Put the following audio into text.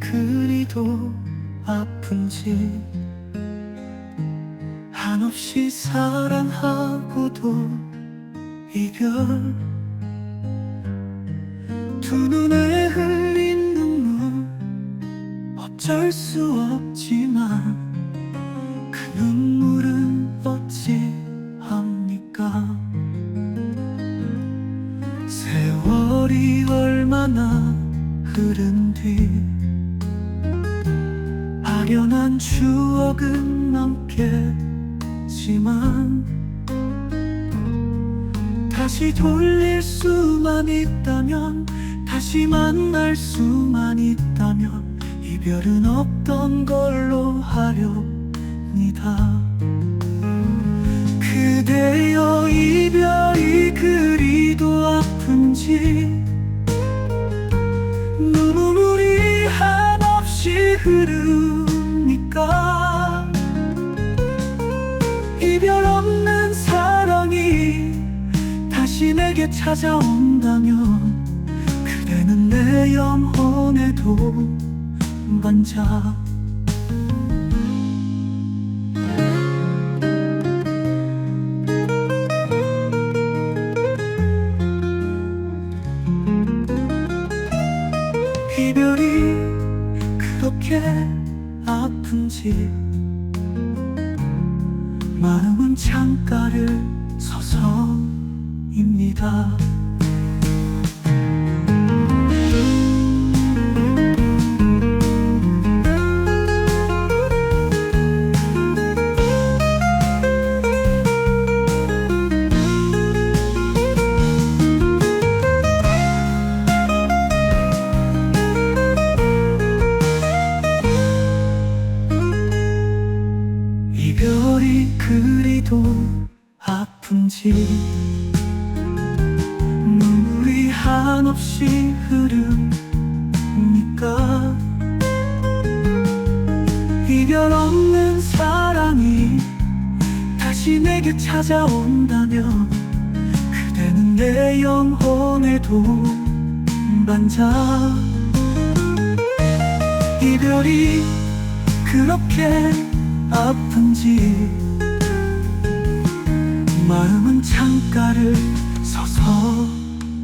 그리도 아픈지 한없이 사랑하고도 이별 두 눈에 흘린 눈물 어쩔 수 없지만 그 눈물은 어찌합니까? 세월이 얼마나 흐른 뒤 아련한 추억은 남겠지만 다시 돌릴 수만 있다면 다시 만날 수만 있다면 이별은 없던 걸로 하렵니다. 그대여 이별이 그리도 아픈지 흐르니까 이별 없는 사랑이 다시 내게 찾아온다면 그대는 내 영혼에도 반짝. 이별이 그렇게 아픈지. 마음은 창가를 서서입니다 이별이 그리도 아픈지. 눈물이 한없이 흐르니까. 이별 없는 사랑이 다시 내게 찾아온다면 그대는 내 영혼에도 반짝 이별이 그렇게 아픈지 마음은 창가를 서서입니다